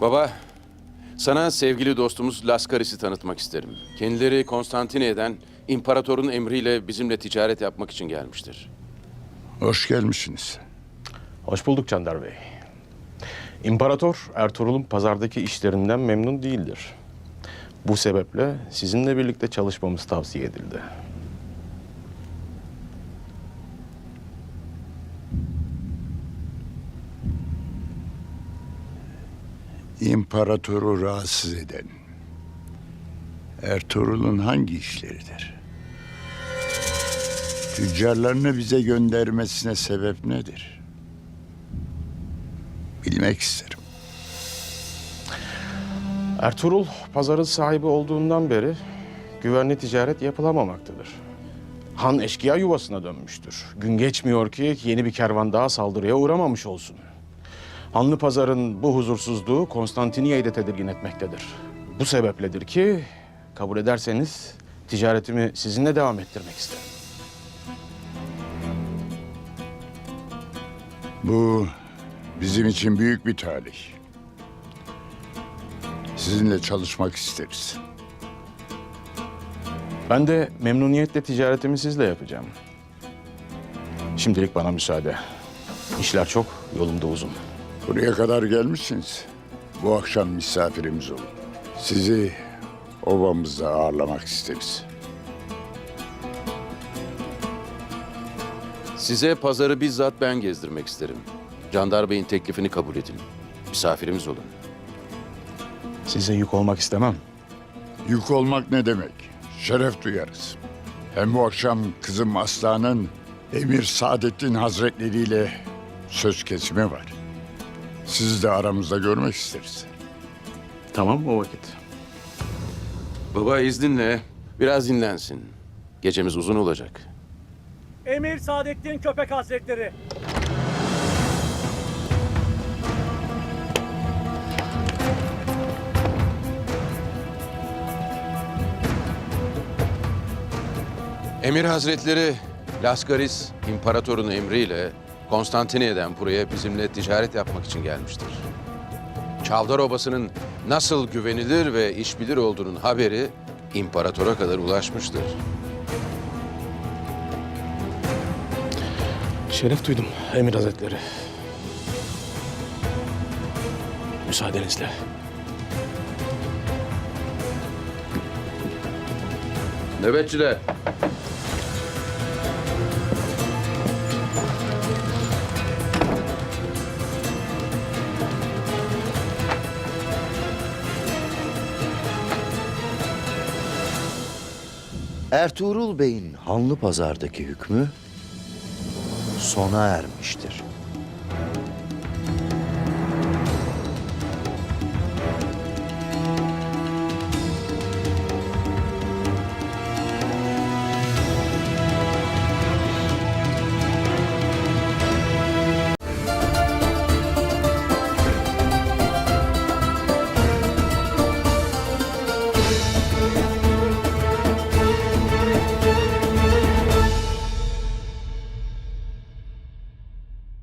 Baba, sana sevgili dostumuz Laskaris'i tanıtmak isterim. Kendileri Konstantine'den imparatorun emriyle bizimle ticaret yapmak için gelmiştir. Hoş gelmişsiniz. Hoş bulduk Candar Bey. İmparator Ertuğrul'un pazardaki işlerinden memnun değildir. Bu sebeple sizinle birlikte çalışmamız tavsiye edildi. İmparatoru rahatsız eden Ertuğrul'un hangi işleridir? Tüccarlarını bize göndermesine sebep nedir? Bilmek isterim. Ertuğrul pazarın sahibi olduğundan beri güvenli ticaret yapılamamaktadır. Han eşkıya yuvasına dönmüştür. Gün geçmiyor ki yeni bir kervan daha saldırıya uğramamış olsun. Hanlı pazarın bu huzursuzluğu Konstantiniye'yi de tedirgin etmektedir. Bu sebepledir ki kabul ederseniz ticaretimi sizinle devam ettirmek isterim. Bu bizim için büyük bir talih. Sizinle çalışmak isteriz. Ben de memnuniyetle ticaretimi sizle yapacağım. Şimdilik bana müsaade. İşler çok, yolum da uzun. Buraya kadar gelmişsiniz. Bu akşam misafirimiz olun. Sizi obamızda ağırlamak isteriz. Size pazarı bizzat ben gezdirmek isterim. Candar Bey'in teklifini kabul edin. Misafirimiz olun. Size yük olmak istemem. Yük olmak ne demek? Şeref duyarız. Hem bu akşam kızım Aslan'ın Emir Saadettin Hazretleri ile söz kesimi var. Sizi de aramızda görmek isteriz. Tamam o vakit. Baba izninle biraz dinlensin. Gecemiz uzun olacak. Emir Saadettin Köpek Hazretleri. Emir Hazretleri Laskaris imparatorun emriyle Konstantine'den buraya bizimle ticaret yapmak için gelmiştir. Çavdar Obası'nın nasıl güvenilir ve işbilir olduğunun haberi imparatora kadar ulaşmıştır. Şeref duydum Emir Hazretleri. Müsaadenizle. Nöbetçiler. Ertuğrul Bey'in Hanlı Pazar'daki hükmü sona ermiştir.